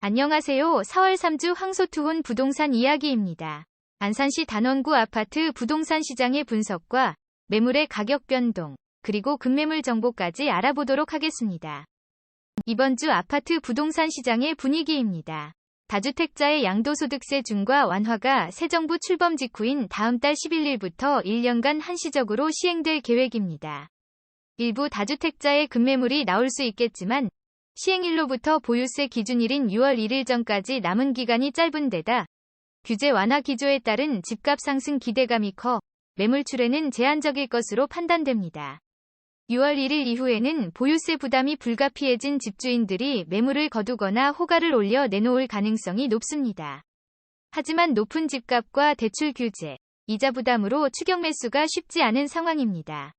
안녕하세요. 4월 3주 황소투혼 부동산 이야기입니다. 안산시 단원구 아파트 부동산 시장의 분석과 매물의 가격 변동, 그리고 급매물 정보까지 알아보도록 하겠습니다. 이번 주 아파트 부동산 시장의 분위기입니다. 다주택자의 양도소득세 중과 완화가 새 정부 출범 직후인 다음 달 11일부터 1년간 한시적으로 시행될 계획입니다. 일부 다주택자의 급매물이 나올 수 있겠지만 시행일로부터 보유세 기준일인 6월 1일 전까지 남은 기간이 짧은 데다 규제 완화 기조에 따른 집값 상승 기대감이 커 매물출에는 제한적일 것으로 판단됩니다. 6월 1일 이후에는 보유세 부담이 불가피해진 집주인들이 매물을 거두거나 호가를 올려 내놓을 가능성이 높습니다. 하지만 높은 집값과 대출 규제, 이자 부담으로 추격 매수가 쉽지 않은 상황입니다.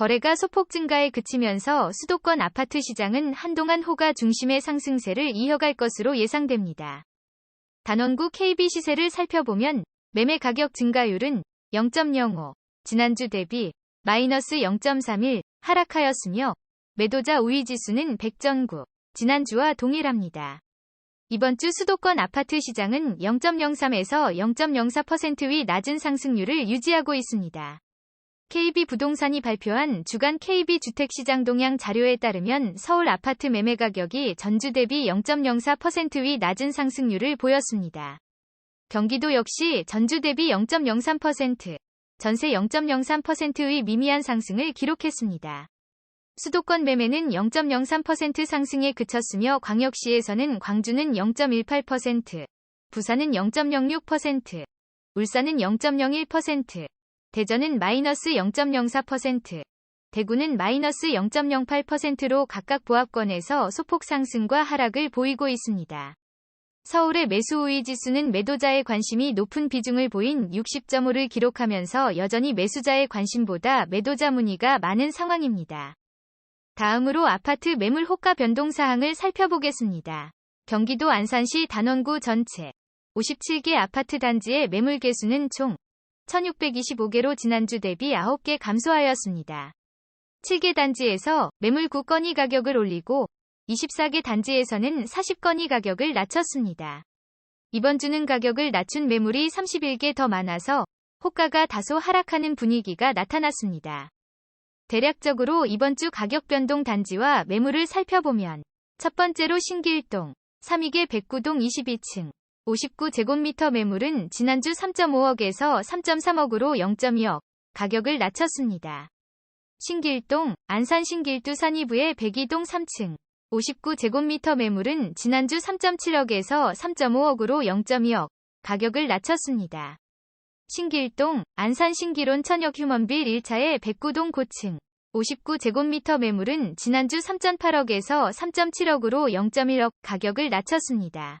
거래가 소폭 증가에 그치면서 수도권 아파트 시장은 한동안 호가 중심의 상승세를 이어갈 것으로 예상됩니다. 단원구 KB 시세를 살펴보면 매매 가격 증가율은 0.05, 지난주 대비 마이너스 0.31 하락하였으며 매도자 우위 지수는 100.9, 지난주와 동일합니다. 이번 주 수도권 아파트 시장은 0.03에서 0.04%위 낮은 상승률을 유지하고 있습니다. KB부동산이 발표한 주간 KB주택시장 동향 자료에 따르면 서울 아파트 매매 가격이 전주 대비 0.04%위 낮은 상승률을 보였습니다. 경기도 역시 전주 대비 0.03%, 전세 0.03%의 미미한 상승을 기록했습니다. 수도권 매매는 0.03% 상승에 그쳤으며 광역시에서는 광주는 0.18%, 부산은 0.06%, 울산은 0.01%, 대전은 마이너스 0.04%, 대구는 마이너스 0.08%로 각각 보합권에서 소폭 상승과 하락을 보이고 있습니다. 서울의 매수 우위 지수는 매도자의 관심이 높은 비중을 보인 60.5를 기록하면서 여전히 매수자의 관심보다 매도자 문의가 많은 상황입니다. 다음으로 아파트 매물 호가 변동 사항을 살펴보겠습니다. 경기도 안산시 단원구 전체 57개 아파트 단지의 매물 개수는 총 1625개로 지난주 대비 9개 감소하였습니다. 7개 단지에서 매물 9건이 가격을 올리고 24개 단지에서는 40건이 가격을 낮췄습니다. 이번 주는 가격을 낮춘 매물이 31개 더 많아서 호가가 다소 하락하는 분위기가 나타났습니다. 대략적으로 이번 주 가격 변동 단지와 매물을 살펴보면 첫 번째로 신길동, 3위계 109동 22층, 59제곱미터 매물은 지난주 3.5억에서 3.3억으로 0.2억 가격을 낮췄습니다. 신길동, 안산 신길두 산이부의 102동 3층, 59제곱미터 매물은 지난주 3.7억에서 3.5억으로 0.2억 가격을 낮췄습니다. 신길동, 안산 신기론 천역 휴먼빌 1차의 109동 고층, 59제곱미터 매물은 지난주 3.8억에서 3.7억으로 0.1억 가격을 낮췄습니다.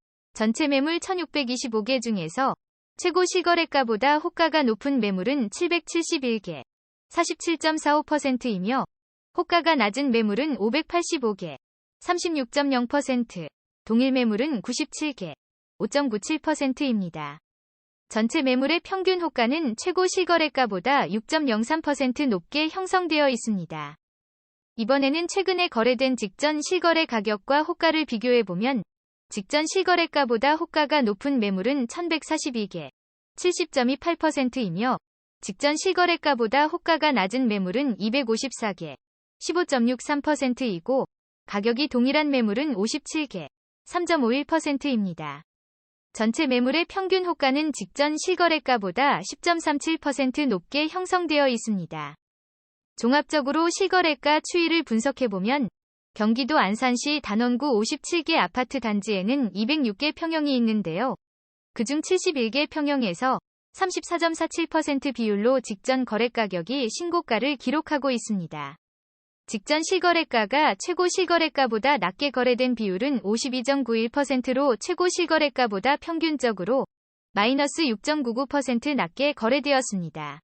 전체 매물 1625개 중에서 최고 실거래가보다 호가가 높은 매물은 771개, 47.45%이며 호가가 낮은 매물은 585개, 36.0%, 동일 매물은 97개, 5.97%입니다. 전체 매물의 평균 호가는 최고 실거래가보다 6.03% 높게 형성되어 있습니다. 이번에는 최근에 거래된 직전 실거래 가격과 호가를 비교해보면 직전 실거래가보다 호가가 높은 매물은 1142개, 70.28%이며 직전 실거래가보다 호가가 낮은 매물은 254개, 15.63%이고 가격이 동일한 매물은 57개, 3.51%입니다. 전체 매물의 평균 호가는 직전 실거래가보다 10.37% 높게 형성되어 있습니다. 종합적으로 실거래가 추이를 분석해보면 경기도 안산시 단원구 57개 아파트 단지에는 206개 평형이 있는데요. 그중 71개 평형에서 34.47% 비율로 직전 거래 가격이 신고가를 기록하고 있습니다. 직전 실거래가가 최고 실거래가보다 낮게 거래된 비율은 52.91%로 최고 실거래가보다 평균적으로 마이너스 6.99% 낮게 거래되었습니다.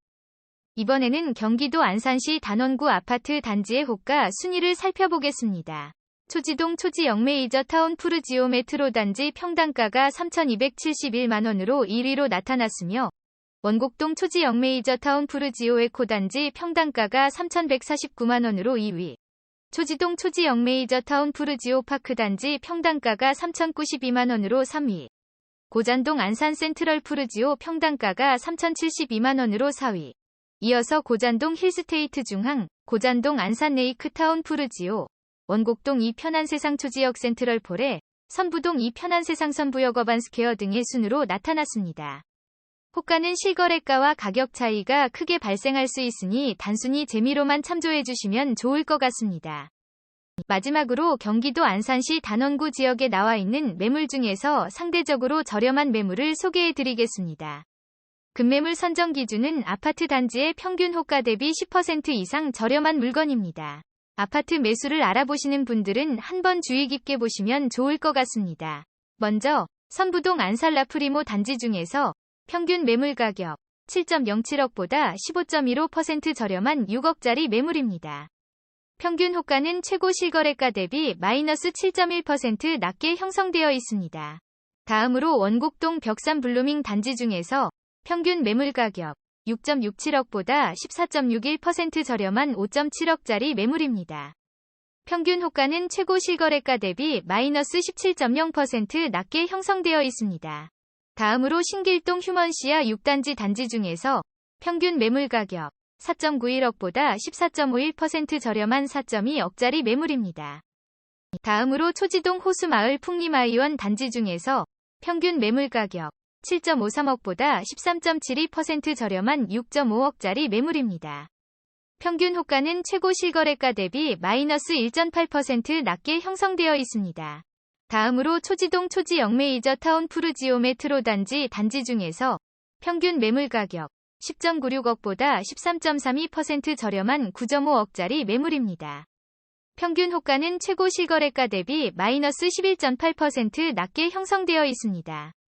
이번에는 경기도 안산시 단원구 아파트 단지의 호가 순위를 살펴보겠습니다. 초지동 초지 영메이저 타운 푸르지오 메트로 단지 평당가가 3,271만원으로 1위로 나타났으며 원곡동 초지 영메이저 타운 푸르지오 에코 단지 평당가가 3,149만원으로 2위. 초지동 초지 영메이저 타운 푸르지오 파크 단지 평당가가 3,092만원으로 3위. 고잔동 안산 센트럴 푸르지오 평당가가 3,072만원으로 4위. 이어서 고잔동 힐스테이트 중항, 고잔동 안산 레이크타운 푸르지오, 원곡동 이 편안세상 초지역 센트럴 폴에, 선부동 이 편안세상 선부역 어반 스퀘어 등의 순으로 나타났습니다. 호가는 실거래가와 가격 차이가 크게 발생할 수 있으니 단순히 재미로만 참조해 주시면 좋을 것 같습니다. 마지막으로 경기도 안산시 단원구 지역에 나와 있는 매물 중에서 상대적으로 저렴한 매물을 소개해 드리겠습니다. 급매물 선정 기준은 아파트 단지의 평균 호가 대비 10% 이상 저렴한 물건입니다. 아파트 매수를 알아보시는 분들은 한번 주의 깊게 보시면 좋을 것 같습니다. 먼저 선부동 안살라 프리모 단지 중에서 평균 매물 가격 7.07억보다 15.15% 저렴한 6억짜리 매물입니다. 평균 호가는 최고 실거래가 대비 마이너스 7.1% 낮게 형성되어 있습니다. 다음으로 원곡동 벽산 블루밍 단지 중에서 평균 매물 가격 6.67억보다 14.61% 저렴한 5.7억짜리 매물입니다. 평균 호가는 최고 실거래가 대비 마이너스 17.0% 낮게 형성되어 있습니다. 다음으로 신길동 휴먼시아 6단지 단지 중에서 평균 매물 가격 4.91억보다 14.51% 저렴한 4.2억짜리 매물입니다. 다음으로 초지동 호수마을 풍리마이원 단지 중에서 평균 매물 가격 7.53억보다 13.72% 저렴한 6.5억짜리 매물입니다. 평균 호가는 최고 실거래가 대비 마이너스 1.8% 낮게 형성되어 있습니다. 다음으로 초지동 초지 영메이저 타운 푸르지오 메트로 단지 단지 중에서 평균 매물 가격 10.96억보다 13.32% 저렴한 9.5억짜리 매물입니다. 평균 호가는 최고 실거래가 대비 마이너스 11.8% 낮게 형성되어 있습니다.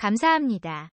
감사합니다.